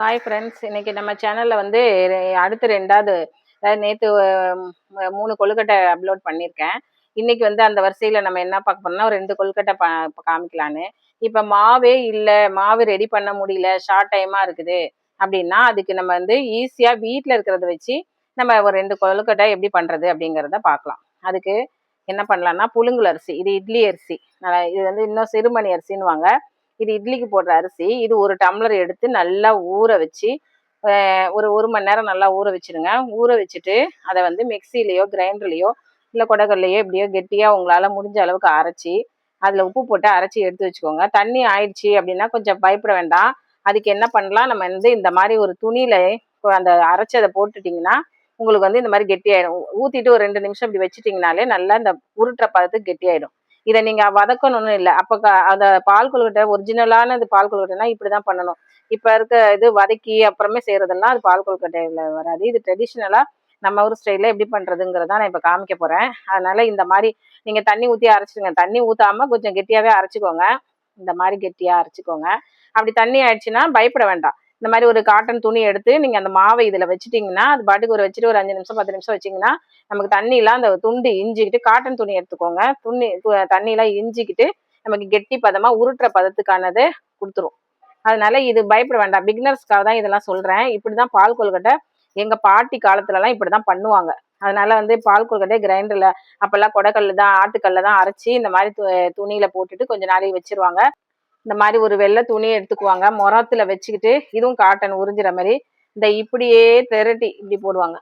Hi friends இன்னைக்கு நம்ம சேனலில் வந்து அடுத்து ரெண்டாவது அதாவது நேற்று மூணு கொழுக்கட்டை அப்லோட் பண்ணியிருக்கேன் இன்னைக்கு வந்து அந்த வரிசையில் நம்ம என்ன பார்க்க போனோம்னா ஒரு ரெண்டு கொழுக்கட்டை ப காமிக்கலான்னு. இப்போ மாவே இல்லை மாவு ரெடி பண்ண முடியல ஷார்ட் டைமாக இருக்குது. அப்படின்னா அதுக்கு நம்ம வந்து ஈஸியாக வீட்டில் இருக்கிறத வச்சு நம்ம ஒரு ரெண்டு கொழுக்கட்டை எப்படி பண்ணுறது அப்படிங்கிறத பார்க்கலாம். அதுக்கு என்ன பண்ணலாம்னா புழுங்குல் அரிசி இது இட்லி அரிசி. இது வந்து இன்னும் சிறுமணி அரிசின்னுவாங்க. இது இட்லிக்கு போடுற அரிசி. இது ஒரு டம்ளர் எடுத்து நல்லா ஊற வச்சு ஒரு ஒரு மணி நேரம் நல்லா ஊற வச்சுருங்க. ஊற வச்சுட்டு அதை வந்து மிக்சிலேயோ கிரைண்டர்லேயோ இல்லை கொடகல்லையோ எப்படியோ கெட்டியாக உங்களால் முடிஞ்ச அளவுக்கு அரைச்சி அதில் உப்பு போட்டு அரைச்சி எடுத்து வச்சுக்கோங்க. தண்ணி ஆயிடுச்சு அப்படின்னா கொஞ்சம் பயப்பட வேண்டாம். அதுக்கு என்ன பண்ணலாம்? நம்ம வந்து இந்த மாதிரி ஒரு துணியில் அந்த அரைச்சி அதை போட்டுட்டிங்கன்னா உங்களுக்கு வந்து இந்த மாதிரி கெட்டியாயிடும். ஊற்றிட்டு ஒரு ரெண்டு நிமிஷம் இப்படி வச்சுட்டிங்கனாலே நல்லா இந்த உருட்டுற பதத்துக்கு கெட்டியாயிடும். இதை நீங்கள் வதக்கணும்னு இல்லை. அப்போ க பால் கொழுக்கட்டை ஒரிஜினலான இது பால் கொழுக்கட்டைனா இப்படி தான் பண்ணணும். இப்போ இருக்க இது வதக்கி அப்புறமே செய்கிறதெல்லாம் அது பால் கொழுக்கட்டையில் வராது. இது ட்ரெடிஷ்னலாக நம்ம ஊர் ஸ்டைலில் எப்படி பண்ணுறதுங்கிறத நான் இப்போ காமிக்க போகிறேன் அதனால் இந்த மாதிரி நீங்கள் தண்ணி ஊற்றி அரைச்சிடுங்க. தண்ணி ஊற்றாம கொஞ்சம் கெட்டியாகவே அரைச்சிக்கோங்க. இந்த மாதிரி கெட்டியாக அரைச்சிக்கோங்க. அப்படி தண்ணி ஆயிடுச்சுன்னா பயப்பட வேண்டாம். இந்த மாதிரி ஒரு காட்டன் துணி எடுத்து நீங்கள் அந்த மாவை இதில் வச்சுட்டிங்கன்னா அது பாட்டுக்கு ஒரு வச்சுட்டு ஒரு அஞ்சு நிமிஷம் பத்து நிமிஷம் வச்சிங்கன்னா நமக்கு தண்ணியெலாம் அந்த துண்டு இஞ்சிக்கிட்டு காட்டன் துணி எடுத்துக்கோங்க. துணி து- தண்ணியெலாம் இஞ்சிக்கிட்டு நமக்கு கெட்டி பதமாக உருட்டுற பதத்துக்கானது கொடுத்துரும். அதனால இது பயப்பட வேண்டாம். பிகினர்ஸ்க்காக தான் இதெல்லாம் சொல்கிறேன் இப்படி தான் பால் கொழுக்கட்டை எங்கள் பாட்டி காலத்துலலாம் இப்படி தான் பண்ணுவாங்க. அதனால வந்து பால் கொல்கட்டையே கிரைண்டரில் அப்போல்லாம் கொடைக்கல்ல தான் ஆட்டுக்கல்ல தான் அரைச்சி இந்த மாதிரி து துணியில் போட்டுட்டு கொஞ்ச நாளைக்கு வச்சிருவாங்க. இந்த மாதிரி ஒரு வெள்ளை துணியை எடுத்துக்குவாங்க. முரத்தில் வச்சுக்கிட்டு இதுவும் காட்டன் உறிஞ்சிற மாதிரி இந்த இப்படியே திரட்டி இப்படி போடுவாங்க.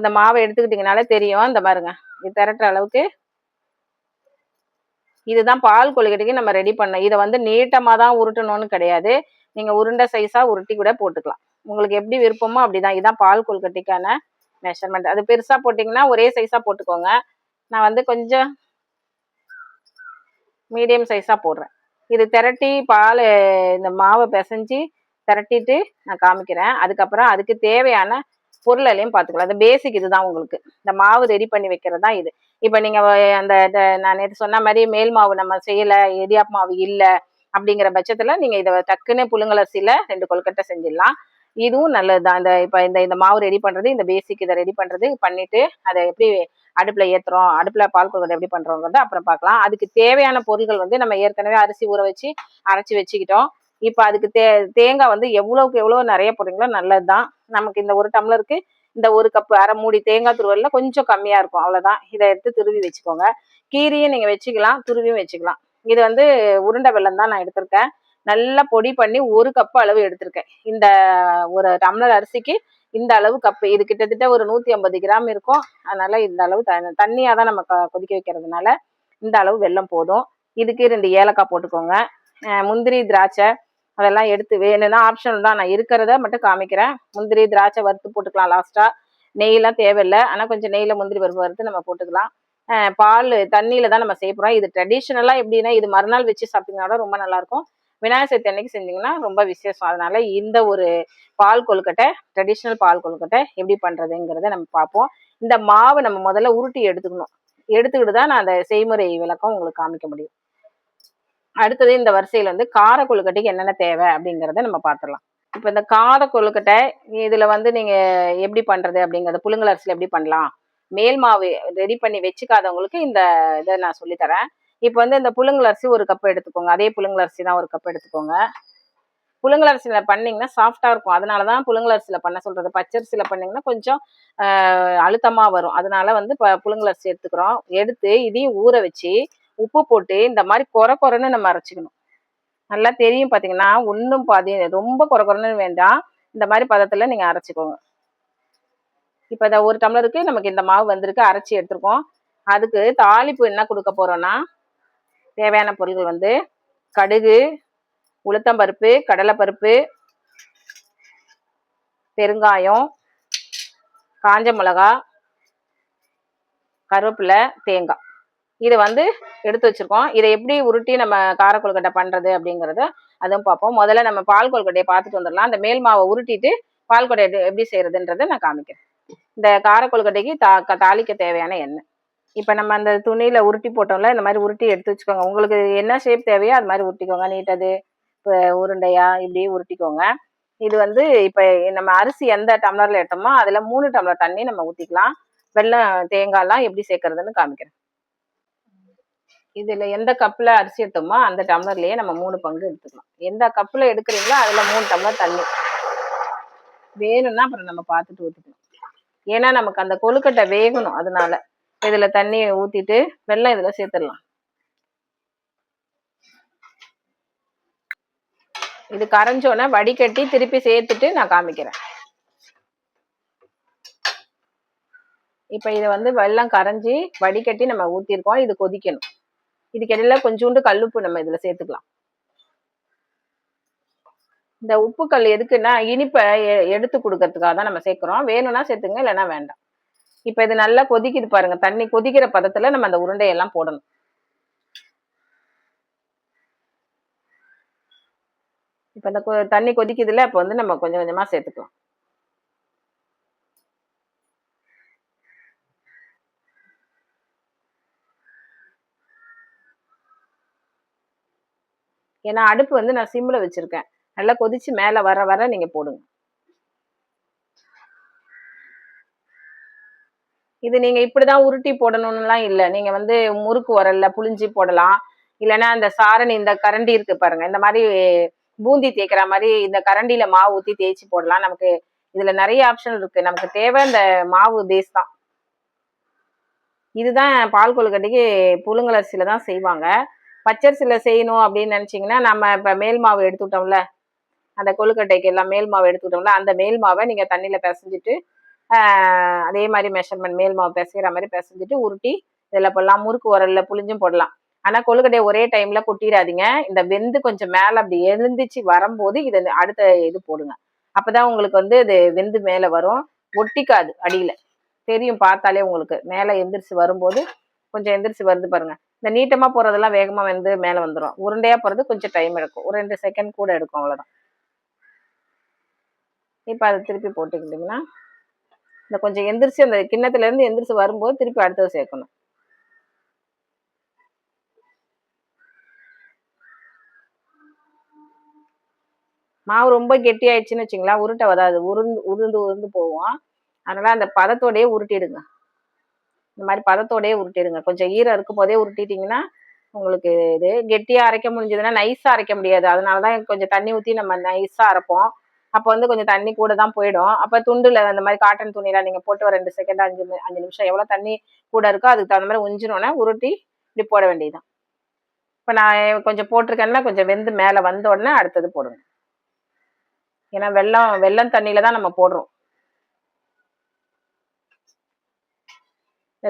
இந்த மாவை எடுத்துக்கிட்டிங்கனாலே தெரியும். இந்த பாருங்க இது திரட்டுற அளவுக்கு இதுதான் பால் கொழுக்கட்டைக்கு நம்ம ரெடி பண்ண இதை வந்து நீட்டமாக தான் உருட்டணும்னு கிடையாது. நீங்கள் உருண்டை சைஸாக உருட்டி கூட போட்டுக்கலாம். உங்களுக்கு எப்படி விருப்பமோ அப்படிதான். இதுதான் பால் கொழுக்கட்டைக்கான மெஷர்மெண்ட் அது பெருசாக போட்டிங்கன்னா ஒரே சைஸாக போட்டுக்கோங்க. நான் வந்து கொஞ்சம் மீடியம் சைஸாக போடுறேன். இது திரட்டி பால் இந்த மாவை பிசைஞ்சு திரட்டிட்டு நான் காமிக்கிறேன். அதுக்கப்புறம் அதுக்கு தேவையான பொருளையும் பார்த்துக்கலாம். அந்த பேசிக் இதுதான் உங்களுக்கு. இந்த மாவு ரெடி பண்ணி வைக்கிறது தான் இது. இப்போ நீங்கள் அந்த நான் நேற்று சொன்ன மாதிரி மேல் மாவு நம்ம செய்யலை எரியாப்பு மாவு இல்லை அப்படிங்கிற பட்சத்தில் நீங்கள் இதை டக்குன்னு புழுங்கல் ரெண்டு கொழுக்கட்டை செஞ்சிடலாம். இதுவும் நல்லது தான் இந்த இப்போ இந்த இந்த மாவு ரெடி பண்ணுறது இந்த பேசிக் இதை ரெடி பண்ணுறது பண்ணிவிட்டு அதை எப்படி அடுப்பில் ஏற்றுறோம் அடுப்பில் பால் கொழுக்கட்டை எப்படி பண்ணுறோங்கிறத அப்புறம் பார்க்கலாம். அதுக்கு தேவையான பொருட்கள் வந்து நம்ம ஏற்கனவே அரிசி ஊற வச்சு அரைச்சி வச்சுக்கிட்டோம். இப்போ அதுக்கு தே தேங்காய் வந்து எவ்வளோக்கு எவ்வளோ நிறைய போடுறீங்களோ நல்லது தான் நமக்கு இந்த ஒரு டம்ளருக்கு இந்த ஒரு கப்பு அரை மூடி தேங்காய் துருவல்ல கொஞ்சம் கம்மியாக இருக்கும். அவ்வளோதான் இதை எடுத்து துருவி வச்சுக்கோங்க. கீரியும் நீங்கள் வச்சுக்கலாம் துருவியும் வச்சுக்கலாம். இது வந்து உருண்டை வெல்லம் தான் நான் எடுத்திருக்கேன். நல்லா பொடி பண்ணி ஒரு கப்பு அளவு எடுத்திருக்கேன். இந்த ஒரு டம்ளர் அரிசிக்கு இந்த அளவு கப்பு இது கிட்டத்தட்ட ஒரு நூற்றி ஐம்பது கிராம் இருக்கும். அதனால இந்த அளவு த தண்ணியாக தான் நம்ம க- கொதிக்க வைக்கிறதுனால இந்த அளவு வெல்லம் போதும். இதுக்கு ரெண்டு ஏலக்காய் போட்டுக்கோங்க. முந்திரி திராட்சை அதெல்லாம் எடுத்து வேணும்னா ஆப்ஷனல் தான். நான் இருக்கிறத மட்டும் காமிக்கிறேன். முந்திரி திராட்சை வறுத்து போட்டுக்கலாம் லாஸ்ட்டாக நெய்யெல்லாம் தேவையில்லை. ஆனால் கொஞ்சம் நெய்யில் முந்திரி பருப்பு வறுத்து நம்ம போட்டுக்கலாம். பால் தண்ணியில் தான் நம்ம செய்ய போகிறோம் இது ட்ரெடிஷ்னலாக எப்படின்னா இது மறுநாள் வச்சு சாப்பிட்டீங்கன்னா கூட ரொம்ப நல்லாயிருக்கும் விநாயகர் சதுர்த்தி அன்னைக்கு செஞ்சீங்கன்னா ரொம்ப விசேஷம். அதனால இந்த ஒரு பால் கொழுக்கட்டை ட்ரெடிஷ்னல் பால் கொழுக்கட்டை எப்படி பண்ணுறதுங்கிறத நம்ம பார்ப்போம். இந்த மாவை நம்ம முதல்ல உருட்டி எடுத்துக்கணும். எடுத்துக்கிட்டு தான் நான் அந்த செய்முறை விளக்கம் உங்களுக்கு காமிக்க முடியும். அடுத்தது இந்த வரிசையில் வந்து கார கொழுக்கட்டைக்கு என்னென்ன தேவை அப்படிங்கிறத நம்ம பார்த்துடலாம். இப்போ இந்த கார கொழுக்கட்டை இதில் வந்து நீங்கள் எப்படி பண்ணுறது அப்படிங்கிறத புழுங்கல் அரிசியில் எப்படி பண்ணலாம்? மேல் மாவு ரெடி பண்ணி வச்சுக்காதவங்களுக்கு இந்த இதை நான் சொல்லித்தரேன். இப்போ வந்து இந்த புழுங்கல் அரிசி ஒரு கப் எடுத்துக்கோங்க. அதே புழுங்கல் அரிசி தான் ஒரு கப் எடுத்துக்கோங்க. புழுங்கல் அரிசியில் பண்ணீங்கன்னா சாஃப்டாக இருக்கும். அதனால தான் புழுங்கல் அரிசியில் பண்ண சொல்கிறது பச்சரிசியில் பண்ணிங்கன்னா கொஞ்சம் அழுத்தமாக வரும். அதனால வந்து இப்போ புழுங்கல் அரிசி எடுத்துக்கிறோம். எடுத்து இதையும் ஊற வச்சு உப்பு போட்டு இந்த மாதிரி கொர கொரன்னு நம்ம அரைச்சிக்கணும். நல்லா தெரியும் பார்த்தீங்கன்னா ஒன்றும் பாதி ரொம்ப கொர கொரன்னு வேண்டாம். இந்த மாதிரி பதத்தில் நீங்கள் அரைச்சிக்கோங்க. இப்போ இந்த ஒரு டம்ளருக்கு நமக்கு இந்த மாவு வந்திருக்கு. அரைச்சி எடுத்துருக்கோம். அதுக்கு தாளிப்பு என்ன கொடுக்க போகிறோன்னா தேவையான பொருள்கள் வந்து கடுகு உளுத்தம்பருப்பு கடலைப்பருப்பு பெருங்காயம் காஞ்ச மிளகா கருவேப்பிலை தேங்காய். இதை வந்து எடுத்து வச்சுருக்கோம். இதை எப்படி உருட்டி நம்ம கார கொழுக்கட்டை பண்ணுறது அப்படிங்கிறத அதுவும் பார்ப்போம். முதல்ல நம்ம பால் கொழுக்கட்டையை பார்த்துட்டு வந்துடலாம். அந்த மேல் மாவை உருட்டிட்டு பால் கொடை எப்படி செய்கிறதுன்றதை நான் காமிக்கிறேன். இந்த கார கொழுக்கட்டைக்கு தா தாளிக்க தேவையான எண்ணெய். இப்போ நம்ம அந்த துணியில் உருட்டி போட்டோம்ல இந்த மாதிரி உருட்டி எடுத்து வச்சுக்கோங்க. உங்களுக்கு என்ன ஷேப் தேவையோ அது மாதிரி உருட்டிக்கோங்க. நீட்டது இப்போ உருண்டையா இப்படி உருட்டிக்கோங்க. இது வந்து இப்போ நம்ம அரிசி எந்த டம்ளர்ல எடுத்தோமோ அதில் மூணு டம்ளர் தண்ணி நம்ம ஊற்றிக்கலாம் வெள்ளம் தேங்காய்லாம் எப்படி சேர்க்கறதுன்னு காமிக்கிறேன். இதில் எந்த கப்பில் அரிசி எடுத்தோமோ அந்த டம்ளர்லேயே நம்ம மூணு பங்கு எடுத்துக்கலாம். எந்த கப்பில் எடுக்கிறீங்களோ அதில் மூணு டம்ளர் தண்ணி வேணும்னா அப்புறம் நம்ம பார்த்துட்டு ஊற்றிக்கணும் ஏன்னா நமக்கு அந்த கொழுக்கட்டை வேகணும் அதனால. இதுல தண்ணியை ஊத்திட்டு வெள்ளம் இதுல சேர்த்துடலாம். இது கரைஞ்சோன்னே வடிகட்டி திருப்பி சேர்த்துட்டு நான் காமிக்கிறேன். இப்ப இதை வந்து வெள்ளம் கரைஞ்சி வடிகட்டி நம்ம ஊத்திருக்கோம். இது கொதிக்கணும். இதுக்கிடையில கொஞ்சோண்டு கல்லுப்பு நம்ம இதுல சேர்த்துக்கலாம். இந்த உப்புக்கல் எதுக்குன்னா இனிப்பை எடுத்து கொடுக்கறதுக்காக தான் நம்ம சேர்க்குறோம். வேணும்னா சேர்த்துங்க இல்லைன்னா வேண்டாம். இப்ப இது நல்லா கொதிக்குது பாருங்க. தண்ணி கொதிக்கிற பதத்துல நம்ம அந்த உருண்டையெல்லாம் போடணும். இப்ப இந்த தண்ணி கொதிக்குதுல அப்ப வந்து நம்ம கொஞ்சம் கொஞ்சமா சேர்த்துக்கலாம். ஏன்னா அடுப்பு வந்து நான் சிம்ல வச்சிருக்கேன். நல்லா கொதிச்சு மேல வர வர நீங்க போடுங்க. இது நீங்க இப்படிதான் உருட்டி போடணும்னுலாம் இல்ல. நீங்க வந்து முறுக்கு உரல்ல புளிஞ்சி போடலாம். இல்லைன்னா அந்த சாரணி இந்த கரண்டி இருக்கு பாருங்க. இந்த மாதிரி பூந்தி தேய்க்கிற மாதிரி இந்த கரண்டியில மாவு ஊத்தி தேய்ச்சி போடலாம். நமக்கு இதுல நிறைய ஆப்ஷன் இருக்கு. நமக்கு தேவை இந்த மாவு பேஸ் தான். இதுதான் பால் கொழுக்கட்டைக்கு புழுங்கலரிசியில தான் செய்வாங்க. பச்சரிசியில செய்யணும் அப்படின்னு நினைச்சீங்கன்னா நம்ம இப்ப மேல் மாவு எடுத்துட்டோம்ல அந்த கொழுக்கட்டைக்கு எல்லாம் மேல் மாவு எடுத்துக்கிட்டோம்ல. அந்த மேல் மாவை நீங்க தண்ணியில பிசைஞ்சிட்டு அதே மாதிரி மெஷர்மெண்ட் மேல் மாவு பிசைகிற மாதிரி பிசைஞ்சிட்டு உருட்டி இதில் போடலாம். முறுக்கு உரல்ல புளிஞ்சும் போடலாம். ஆனால் கொழுக்கட்டையை ஒரே டைமில் கொட்டிடாதீங்க இந்த வெந்து கொஞ்சம் மேலே அப்படி எழுந்திச்சு வரும்போது இதை அடுத்த இது போடுங்க. அப்பதான் உங்களுக்கு வந்து இது வெந்து மேலே வரும். ஒட்டிக்காது அடியில். தெரியும் பார்த்தாலே உங்களுக்கு. மேலே எந்திரிச்சு வரும்போது கொஞ்சம் எந்திரிச்சு வருது பாருங்க. இந்த நீட்டமாக போகிறதெல்லாம் வேகமாக வந்து மேலே வந்துடும் உருண்டையாக போகிறது கொஞ்சம் டைம் எடுக்கும். ஒரு ரெண்டு செகண்ட் கூட எடுக்கும் அவ்வளோதான் இப்போ அதை திருப்பி போட்டுக்கிட்டிங்கன்னா இந்த கொஞ்சம் எந்திரிச்சு அந்த கிண்ணத்துல இருந்து எந்திரிச்சு வரும்போது திருப்பி அடுத்தது சேர்க்கணும். மாவு ரொம்ப கெட்டியாயிடுச்சுன்னு வச்சுங்களா வச்சுங்களேன் உருட்டை வராது. உருந்து உருந்து உருந்து போவோம் அதனால அந்த பதத்தோடயே உருட்டிடுங்க. இந்த மாதிரி பதத்தோடயே உருட்டிடுங்க. கொஞ்சம் ஈரம் இருக்கும் போதே உருட்டிட்டீங்கன்னா உங்களுக்கு இது கெட்டியா அரைக்க முடிஞ்சதுன்னா நைஸா அரைக்க முடியாது. அதனால தான் கொஞ்சம் தண்ணி ஊற்றி நம்ம நைஸா அரைப்போம். அப்போ வந்து கொஞ்சம் தண்ணி கூட தான் போயிடும். அப்போ துண்டுல அந்த மாதிரி காட்டன் துணியில நீங்க போட்டு ஒரு ரெண்டு செகண்ட் அஞ்சு அஞ்சு நிமிஷம் எவ்வளோ தண்ணி கூட இருக்கோ அதுக்கு தகுந்த மாதிரி உஞ்சினோன்னே உருட்டி இப்படி போட வேண்டியதுதான். இப்போ நான் கொஞ்சம் போட்டிருக்கேன்னா கொஞ்சம் வெந்து மேலே வந்த உடனே அடுத்தது போடுங்க ஏன்னா வெள்ளம் வெள்ளம் தண்ணியில தான் நம்ம போடுறோம்.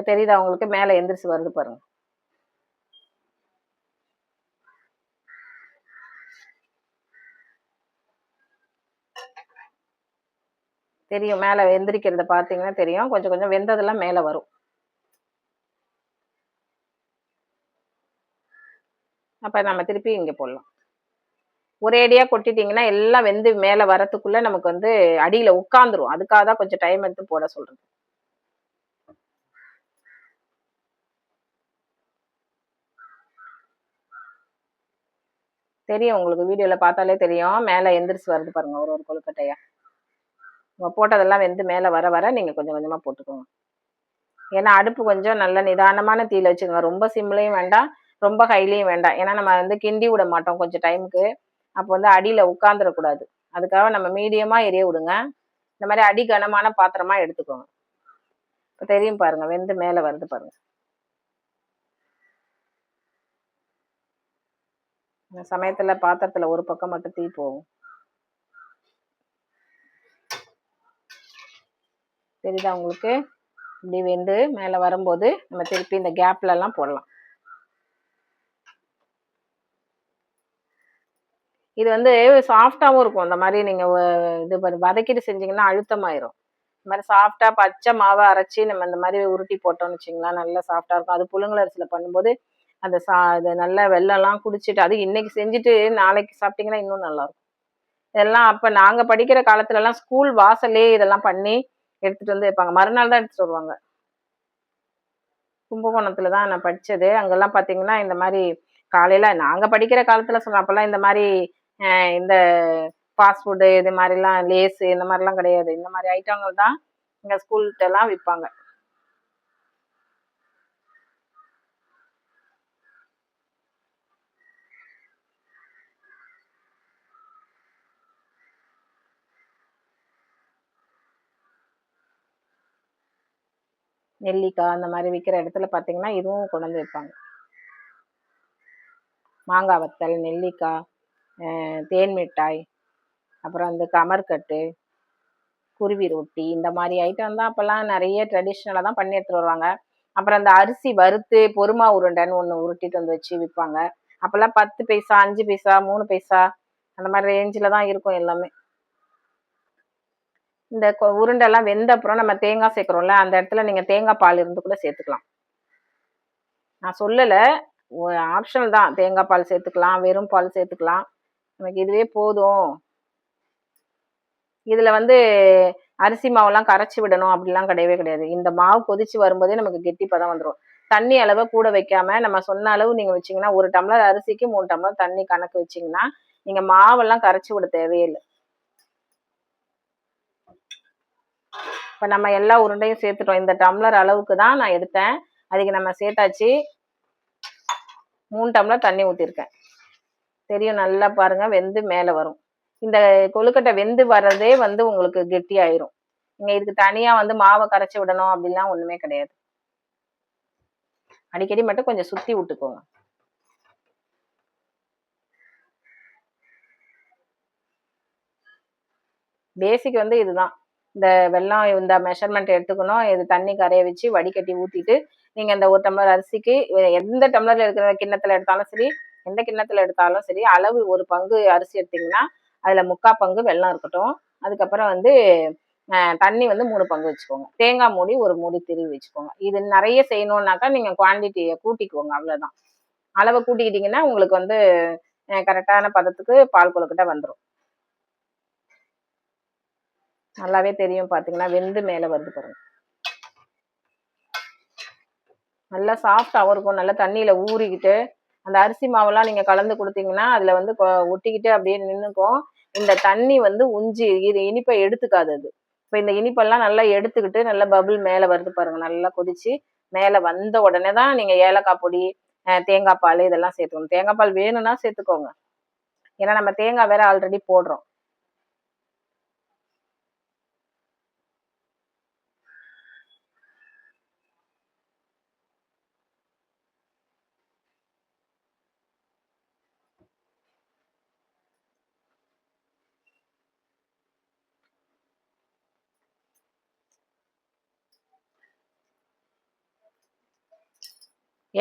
தெரியுதா உங்களுக்கு? மேலே எந்திரிச்சு வருது பாருங்க. தெரியும். மேலே வெந்திரிக்கிறத பார்த்தீங்கன்னா தெரியும். கொஞ்சம் கொஞ்சம் வெந்ததெல்லாம் மேலே வரும். அப்போ நம்ம திருப்பி இங்கே போடலாம். ஒரேடியாக கொட்டிட்டீங்கன்னா எல்லாம் வெந்து மேலே வரத்துக்குள்ளே நமக்கு வந்து அடியில் உட்காந்துரும் அதுக்காக தான் கொஞ்சம் டைம் எடுத்து போட சொல்கிறது தெரியும். உங்களுக்கு வீடியோவில் பார்த்தாலே தெரியும். மேலே எந்திரிச்சு வருது பாருங்கள் ஒரு ஒரு கொழுக்கட்டையா. நம்ம போட்டதெல்லாம் வெந்து மேலே வர வர நீங்கள் கொஞ்சம் கொஞ்சமாக போட்டுக்கோங்க. ஏன்னா அடுப்பு கொஞ்சம் நல்ல நிதானமான தீயில் வச்சுக்கோங்க. ரொம்ப சிம்லையும் வேண்டாம். ரொம்ப ஹைலையும் வேண்டாம். ஏன்னா நம்ம வந்து கிண்டி விட மாட்டோம் கொஞ்சம் டைமுக்கு. அப்போ வந்து அடியில் உட்காந்துடக்கூடாது அதுக்காக நம்ம மீடியமாக எரிய விடுங்க. இந்த மாதிரி அடி கனமான பாத்திரமாக எடுத்துக்கோங்க. இப்போ தெரியும் பாருங்கள் வெந்து மேலே வருது பாருங்கள் சமயத்தில் பாத்திரத்தில் ஒரு பக்கம் மட்டும் தீ போகும். தெரியுதா உங்களுக்கு? இப்படி வெந்து மேலே வரும்போது நம்ம திருப்பி இந்த கேப்லலாம் போடலாம். இது வந்து சாஃப்டாகவும் இருக்கும். இந்த மாதிரி நீங்கள் இது பண்ணி வதக்கிட்டு செஞ்சீங்கன்னா அழுத்தமாயிரும். இந்த மாதிரி சாஃப்டாக பச்சை மாவை அரைச்சி நம்ம இந்த மாதிரி உருட்டி போட்டோம்னு வச்சிங்களேன் நல்லா சாஃப்டாக இருக்கும். அது புழுங்கல் அரிசியில் பண்ணும்போது அந்த சா இது நல்லா வெள்ளம்லாம் குடிச்சிட்டு அது இன்னைக்கு செஞ்சுட்டு நாளைக்கு சாப்பிட்டீங்கன்னா இன்னும் நல்லாயிருக்கும் இதெல்லாம் அப்போ நாங்கள் படிக்கிற காலத்துலலாம் ஸ்கூல் வாசல்லே இதெல்லாம் பண்ணி எடுத்துட்டு வந்து வைப்பாங்க. மறுநாள் தான் எடுத்துட்டு வருவாங்க. கும்பகோணத்துல தான் நான் படிச்சது. அங்கெல்லாம் பாத்தீங்கன்னா இந்த மாதிரி காலையில நாங்க படிக்கிற காலத்துல சொல்ல அப்பெல்லாம் இந்த மாதிரி இந்த ஃபாஸ்ட் ஃபுட்டு இது மாதிரிலாம் லேஸு இந்த மாதிரிலாம் கிடையாது. இந்த மாதிரி ஐட்டங்கள் தான் இங்கே ஸ்கூல்கிட்டலாம் விற்பாங்க நெல்லிக்காய் அந்த மாதிரி விற்கிற இடத்துல பார்த்தீங்கன்னா இதுவும் கொண்டு வந்து விற்பாங்க மாங்காய் வத்தல் நெல்லிக்காய் தேன் மிட்டாய் அப்புறம் வந்து கமர்கட்டு குருவி ரொட்டி இந்த மாதிரி ஐட்டம் தான் அப்போல்லாம் நிறைய ட்ரெடிஷ்னலாக தான் பண்ணி எடுத்துட்டு வருவாங்க. அப்புறம் அந்த அரிசி வறுத்து பொறுமா உருண்டைன்னு ஒன்று உருட்டிட்டு வந்து வச்சு விற்பாங்க அப்போல்லாம் பத்து பைசா அஞ்சு பைசா மூணு பைசா அந்த மாதிரி ரேஞ்சில் தான் இருக்கும் எல்லாமே. இந்த உருண்டெல்லாம் வெந்த அப்புறம் நம்ம தேங்காய் சேர்க்குறோம்ல அந்த இடத்துல நீங்கள் தேங்காய் பால் இருந்து கூட சேர்த்துக்கலாம். நான் சொல்லலை. ஆப்ஷனல் தான். தேங்காய் பால் சேர்த்துக்கலாம் வெறும் பால் சேர்த்துக்கலாம். நமக்கு இதுவே போதும். இதில் வந்து அரிசி மாவுலாம் கரைச்சி விடணும் அப்படிலாம் கிடையவே கிடையாது. இந்த மாவு கொதிச்சு வரும்போதே நமக்கு கெட்டி பதம் வந்துடும் தண்ணி அளவை கூட வைக்காம நம்ம சொன்ன அளவு நீங்கள் வச்சீங்கன்னா ஒரு டம்ளர் அரிசிக்கு மூணு டம்ளர் தண்ணி கணக்கு வச்சீங்கன்னா நீங்கள் மாவெல்லாம் கரைச்சி விட தேவையில்லை இப்போ நம்ம எல்லா உருண்டையும் சேர்த்துட்டோம். இந்த டம்ளர் அளவுக்கு தான் நான் எடுத்தேன். அதுக்கு நம்ம சேர்த்தாச்சு. மூணு டம்ளர் தண்ணி ஊற்றிருக்கேன் தெரியும் நல்லா பாருங்கள் வெந்து மேலே வரும். இந்த கொழுக்கட்டை வெந்து வர்றதே வந்து உங்களுக்கு கெட்டியாயிரும். நீங்கள் இதுக்கு தனியாக வந்து மாவை கரைச்சி விடணும் அப்படிலாம் ஒன்றுமே கிடையாது. அடிக்கடி மட்டும் கொஞ்சம் சுற்றி விட்டுக்கோங்க. பேசிக் வந்து இதுதான். இந்த வெல்லம் இந்த மெஷர்மெண்ட் எடுத்துக்கணும். இது தண்ணி கரைய வச்சு வடிகட்டி ஊத்திட்டு நீங்க இந்த ஒரு டம்ளர் அரிசிக்கு எந்த டம்ளர்ல இருக்கிற கிண்ணத்துல எடுத்தாலும் சரி எந்த கிண்ணத்துல எடுத்தாலும் சரி அளவு ஒரு பங்கு அரிசி எடுத்தீங்கன்னா அதுல முக்கா பங்கு வெல்லம் இருக்கட்டும். அதுக்கப்புறம் வந்து தண்ணி வந்து மூணு பங்கு வச்சுக்கோங்க. தேங்காய் மூடி ஒரு மூடி திருவி வச்சுக்கோங்க. இது நிறைய செய்யணும்னாக்கா நீங்க குவான்டிட்டியை கூட்டிக்கோங்க அவ்வளவுதான். அளவை கூட்டிக்கிட்டீங்கன்னா உங்களுக்கு வந்து கரெக்டான பதத்துக்கு பால் கொழுக்கிட்ட வந்துடும் நல்லாவே தெரியும் பாத்தீங்கன்னா வெந்து மேல வருது பாருங்க. நல்லா சாஃப்டாகவும் இருக்கும். நல்லா தண்ணியில ஊறிக்கிட்டு அந்த அரிசி மாவெல்லாம் நீங்க கலந்து கொடுத்தீங்கன்னா அதுல வந்து ஒட்டிக்கிட்டு அப்படியே நின்றுக்கும் இந்த தண்ணி வந்து உஞ்சி இது இனிப்பை எடுத்துக்காது அது. இப்போ இந்த இனிப்பெல்லாம் நல்லா எடுத்துக்கிட்டு நல்லா பபிள் மேலே வருது பாருங்க. நல்லா கொதிச்சு மேலே வந்த உடனே தான் நீங்கள் ஏலக்காய் பொடி தேங்காய் பால் இதெல்லாம் சேர்த்துக்கணும். தேங்காய் பால் வேணும்னா சேர்த்துக்கோங்க. ஏன்னா நம்ம தேங்காய் வேற ஆல்ரெடி போடுறோம்.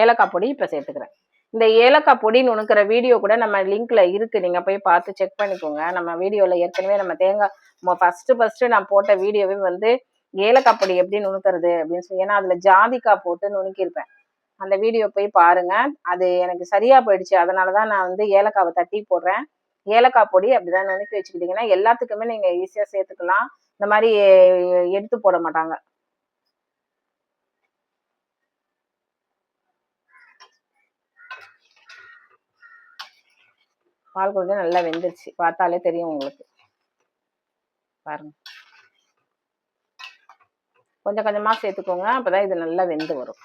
ஏலக்காய் பொடி இப்போ சேர்த்துக்கிறேன். இந்த ஏலக்காய் பொடி நுணுக்கிற வீடியோ கூட நம்ம லிங்க்ல இருக்கு. நீங்க போய் பார்த்து செக் பண்ணிக்கோங்க. நம்ம வீடியோல ஏற்கனவே நம்ம தேங்காய் ஃபர்ஸ்ட் ஃபர்ஸ்ட் நான் போட்ட வீடியோவே வந்து ஏலக்காய் பொடி எப்படி நுணுக்கிறது அப்படின்னு சொல்லி ஏன்னா அதுல ஜாதிக்காய் போட்டு நுணுக்கியிருப்பேன். அந்த வீடியோ போய் பாருங்க. அது எனக்கு சரியா போயிடுச்சு. அதனாலதான் நான் வந்து ஏலக்காவை தட்டி போடுறேன். ஏலக்காய் பொடி அப்படிதான் நுணுக்கி வச்சுக்கிட்டீங்கன்னா எல்லாத்துக்குமே நீங்க ஈஸியா சேர்த்துக்கலாம். இந்த மாதிரி எடுத்து போட மாட்டாங்க. பால் கொழுக்கட்டை நல்லா வெந்துருச்சு. பார்த்தாலே தெரியும் உங்களுக்கு. பாருங்க. கொஞ்சம் கொஞ்சமா சேர்த்துக்கோங்க. அப்பதான் இது நல்லா வெந்து வரும்.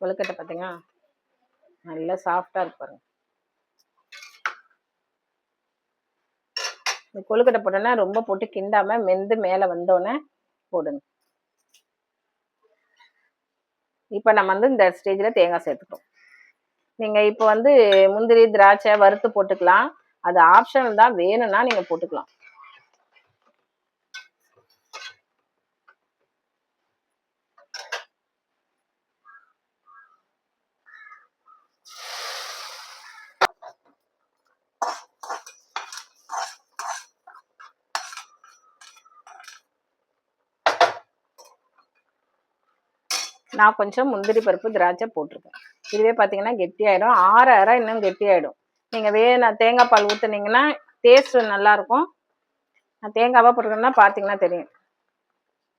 கொழுக்கட்டை பார்த்தீங்கன்னா நல்லா சாஃப்டா இருக்கு பாருங்க. இந்த கொழுக்கட்டை போட்டோன்னா ரொம்ப போட்டு கிண்டாம மெந்து மேல வந்தோடனே போடுங்க. இப்போ நம்ம வந்து இந்த ஸ்டேஜில் தேங்காய் சேர்த்துட்டோம் நீங்கள் இப்போ வந்து முந்திரி திராட்சை வறுத்து போட்டுக்கலாம். அது ஆப்ஷனல் தான். வேணும்னா நீங்கள் போட்டுக்கலாம். நான் கொஞ்சம் முந்திரி பருப்பு திராட்சை போட்டிருக்கேன். இதுவே பார்த்தீங்கன்னா கெட்டியாயிடும். ஆற ஆற இன்னும் கெட்டியாயிடும். நீங்கள் வேணும் தேங்காய் பால் ஊற்றுனீங்கன்னா டேஸ்ட்டு நல்லாயிருக்கும். நான் தேங்காவாக போட்டுருக்கேன்னா பார்த்தீங்கன்னா தெரியும்.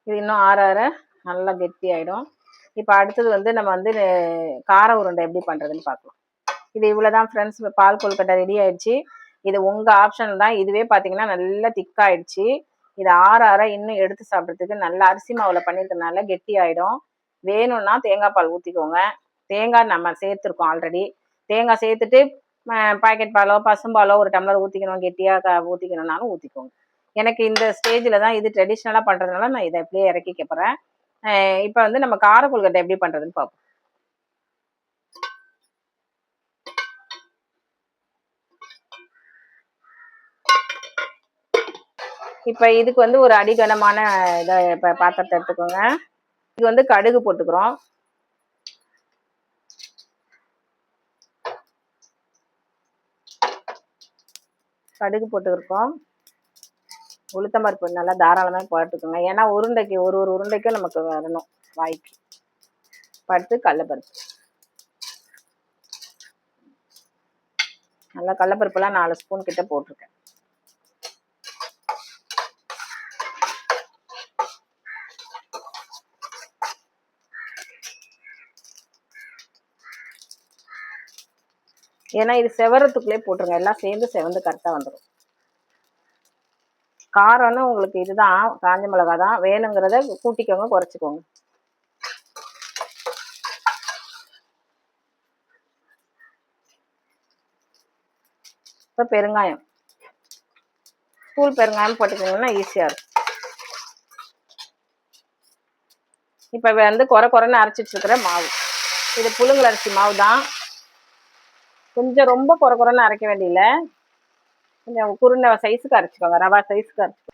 இது இன்னும் ஆற ஆற நல்லா கெட்டியாயிடும். இப்போ அடுத்தது வந்து நம்ம வந்து கார உருண்டை எப்படி பண்ணுறதுன்னு பார்க்கலாம் இது இவ்வளோ தான் ஃப்ரெண்ட்ஸ் பால் கொழுக்கட்டை ரெடி ஆயிடுச்சு. இது உங்கள் ஆப்ஷன் தான். இதுவே பார்த்தீங்கன்னா நல்லா திக்காயிடுச்சு இது ஆற ஆற இன்னும் எடுத்து சாப்பிட்றதுக்கு நல்லா அரிசி மாவில் பண்ணியிருக்கனால கெட்டி ஆகிடும் வேணும்னா தேங்காய் பால் ஊற்றிக்கோங்க தேங்காய் நம்ம சேர்த்துருக்கோம் ஆல்ரெடி தேங்காய் சேர்த்துட்டு பாக்கெட் பாலோ பசும்பாலோ ஒரு டம்ளர் ஊற்றிக்கணும் கெட்டியாக ஊற்றிக்கணும்னாலும் ஊற்றிக்கோங்க எனக்கு இந்த ஸ்டேஜில் தான் இது ட்ரெடிஷ்னலாக பண்ணுறதுனால நான் இதை எப்படியே இறக்கி போகிறேன் இப்போ வந்து நம்ம கார கொழுக்கட்டை எப்படி பண்ணுறதுன்னு பார்ப்போம் இப்போ இதுக்கு வந்து ஒரு அடிகனமான இதை இப்போ பாத்திரத்தை எடுத்துக்கோங்க. இது வந்து கடுகு போட்டுக்கிறோம். கடுகு போட்டுருக்கோம் உளுத்தம்பருப்பு நல்லா தாராளமாக போட்டுக்கோங்க. ஏன்னா உருண்டைக்கு ஒரு ஒரு உருண்டைக்கும் நமக்கு வரணும் வாய்க்கு. பருத்து கடலப்பருப்பு. நல்லா கடலப்பருப்புலாம் நாலு ஸ்பூன் கிட்ட போட்டிருக்கேன். ஏன்னா இது செவரத்துக்குள்ளே போட்டுருங்க. எல்லாம் சேர்ந்து செவந்து கரெக்டாக வந்துடும் காரம்னு உங்களுக்கு இதுதான். காஞ்ச மிளகா தான் வேணுங்கிறத கூட்டிக்கோங்க குறைச்சிக்கோங்க. இப்போ பெருங்காயம். தூள் பெருங்காயம் போட்டுக்கிங்கன்னா ஈஸியாக இருக்கும். இப்போ வந்து குறை குறைன்னு அரைச்சிட்டு இருக்கிற மாவு. இது புழுங்கல் அரிசி மாவு தான் கொஞ்சம் ரொம்ப குறை குறைன்னு அரைக்க வேண்டியில. கொஞ்சம் குருண்டை சைஸுக்கு அரைச்சிக்கோங்க. ரவா சைஸுக்கு அரைச்சிக்கோங்க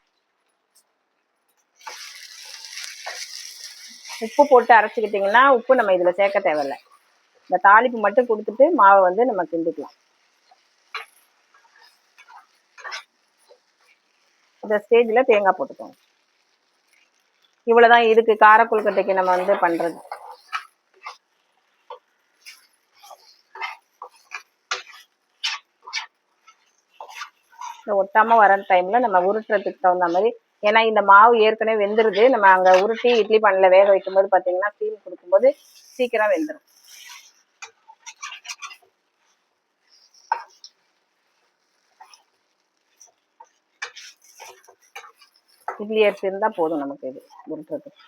உப்பு போட்டு அரைச்சிக்கிட்டிங்கன்னா உப்பு நம்ம இதில் சேர்க்க தேவையில்லை. இந்த தாளிப்பு மட்டும் கொடுத்துட்டு மாவை வந்து நம்ம கிண்டிக்கலாம். இந்த ஸ்டேஜில் தேங்காய் போட்டுக்கோங்க. இவ்வளோதான் இதுக்கு கார கொழுக்கட்டைக்கு நம்ம வந்து பண்ணுறது இந்த ஒட்டாம வர டைம்ல நம்ம உருட்டுறதுக்கு தகுந்த மாதிரி ஏன்னா இந்த மாவு ஏற்கனவே வெந்துருது. நம்ம அங்க உருட்டி இட்லி பண்ணல வேக வைக்கும்போது பாத்தீங்கன்னா ஸ்டீம் கொடுக்கும்போது சீக்கிரம் வெந்துடும் இட்லி அரிசி இருந்தா போதும் நமக்கு இது உருட்டுறதுக்கு.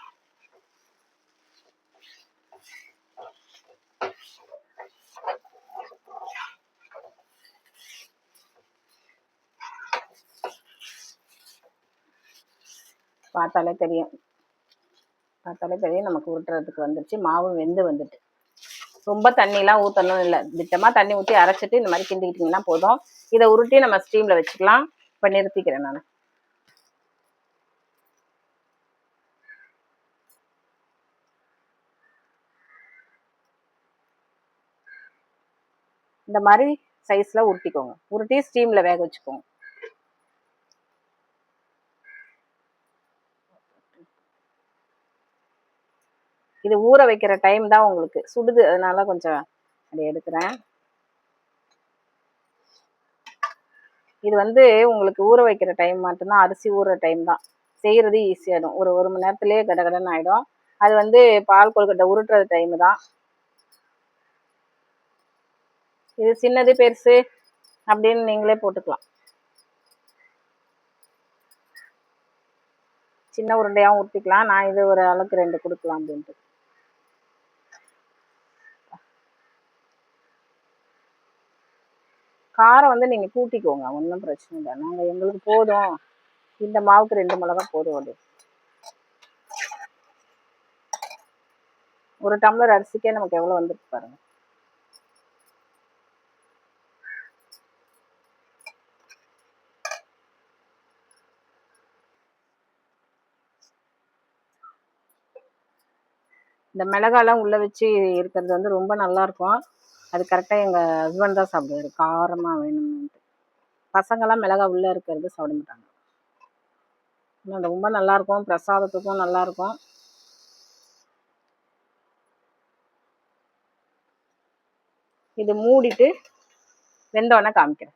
பார்த்தாலே தெரியும். பார்த்தாலே தெரியும் நமக்கு உருட்டுறதுக்கு வந்துருச்சு. மாவு வெந்து வந்துட்டு. ரொம்ப தண்ணிலாம் ஊற்றணும் இல்லை. திட்டமாக தண்ணி ஊற்றி அரைச்சிட்டு இந்த மாதிரி கிண்டிக்கிட்டிங்கன்னா போதும். இதை உருட்டி நம்ம ஸ்டீமில் வச்சுக்கலாம். இப்போ நிறுத்திக்கிறேன் நான். இந்த மாதிரி சைஸில் உருட்டிக்கோங்க. உருட்டி ஸ்டீமில் வேக வச்சுக்கோங்க. இது ஊற வைக்கிற டைம் தான் உங்களுக்கு. சுடுது அதனால கொஞ்சம் அப்படி எடுக்கிறேன். இது வந்து உங்களுக்கு ஊற வைக்கிற டைம் மட்டும்தான் அரிசி ஊற டைம் தான். செய்கிறது ஈஸியாகிடும் ஒரு ஒரு மணி நேரத்துலேயே கடகடன்னு ஆகிடும் அது வந்து பால் கொழுக்கட்டை உருட்டுறது டைம் தான். இது சின்னது பெருசு அப்படின்னு நீங்களே போட்டுக்கலாம். சின்ன உருண்டையாகவும் ஊற்றிக்கலாம் நான் இது ஒரு அளவுக்கு ரெண்டு கொடுக்கலாம் அப்படின்ட்டு. காரம் வந்து நீங்கள் கூட்டிக்கோங்க ஒன்றும் பிரச்சனை இல்லை. நாங்கள் எங்களுக்கு போதும். இந்த மாவுக்கு ரெண்டு மிளகா போதும் அது ஒரு டம்ளர் அரிசிக்கே நமக்கு எவ்வளோ வந்துருக்கு பாருங்க. இந்த மிளகாலாம் உள்ளே வச்சு இருக்கிறது வந்து ரொம்ப நல்லா இருக்கும். அது கரெக்டாக எங்கள் ஹஸ்பண்ட் தான் சாப்பிடுவாரு. காரமாக வேணும்னுட்டு. பசங்கள்லாம் மிளகா உள்ளே இருக்கிறது சாப்பிட மாட்டாங்க. இன்னும் ரொம்ப நல்லாயிருக்கும் பிரசாதத்துக்கும் நல்லாயிருக்கும் இது மூடிட்டு வெந்தோடனே காமிக்கிறேன்.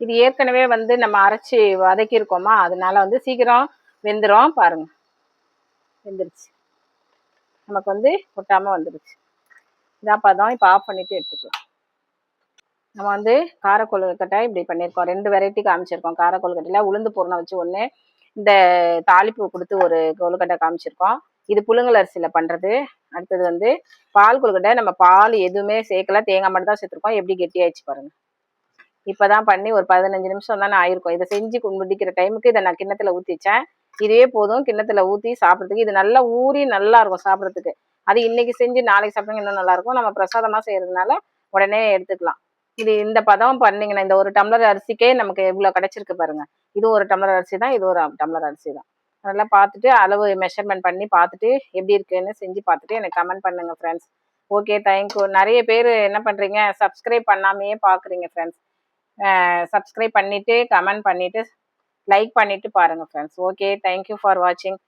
இது ஏற்கனவே வந்து நம்ம அரைச்சி வதக்கியிருக்கோமா அதனால வந்து சீக்கிரம் வெந்துடும் பாருங்க. வெந்துருச்சு. நமக்கு வந்து ஒட்டாமல் வந்துடுச்சு இதான் பதம் இப்போ ஆஃப் பண்ணிவிட்டு எடுத்துக்கலாம். நம்ம வந்து கார கொழுக்கட்டை இப்படி பண்ணியிருக்கோம். ரெண்டு வெரைட்டி காமிச்சிருக்கோம். கார கொழுக்கட்டையில் உளுந்து பூர்ணம் வச்சு ஒன்று இந்த தாளிப்பு கொடுத்து ஒரு கொழுக்கட்டை காமிச்சிருக்கோம். இது புழுங்கல் அரிசியில் பண்ணுறது அடுத்தது வந்து பால் கொழுக்கட்டை. நம்ம பால் எதுவுமே சேர்க்கல. தேங்காய் மட்டும் தான் சேர்த்துருக்கோம். எப்படி கெட்டியாயிடுச்சு இப்போ தான் பண்ணி ஒரு பதினஞ்சு நிமிஷம் தானே ஆயிருக்கும். இதை செஞ்சு முடிக்கிற டைமுக்கு இதை நான் கிண்ணத்தில் ஊற்றி வச்சேன் இதுவே போதும் கிண்ணத்துல ஊற்றி சாப்பிட்றதுக்கு. இது நல்லா ஊறி நல்லா இருக்கும் சாப்பிட்றதுக்கு. அது இன்னைக்கு செஞ்சு நாளைக்கு சாப்பிடுங்க இன்னும் நல்லா இருக்கும். நம்ம பிரசாதமாக செய்யறதுனால உடனே எடுத்துக்கலாம். இது இந்த பதம் பண்ணீங்கன்னா இந்த ஒரு டம்ளர் அரிசிக்கே நமக்கு இவ்வளோ கிடைச்சிருக்கு பாருங்க. இது ஒரு டம்ளர் அரிசி தான் இது ஒரு டம்ளர் அரிசி தான். நல்லா பார்த்துட்டு அளவு மெஷர்மெண்ட் பண்ணி பார்த்துட்டு எப்படி இருக்குன்னு செஞ்சு பார்த்துட்டு எனக்கு கமெண்ட் பண்ணுங்க ஃப்ரெண்ட்ஸ் ஓகே தேங்க்யூ நிறைய பேர் என்ன பண்ணுறீங்க சப்ஸ்கிரைப் பண்ணாமையே பார்க்குறீங்க ஃப்ரெண்ட்ஸ் சப்ஸ்கிரைப் பண்ணிவிட்டு கமெண்ட் பண்ணிவிட்டு லைக் பண்ணிட்டு பாருங்கள் ஃப்ரெண்ட்ஸ் ஓகே தேங்க்யூ ஃபார் வாட்சிங்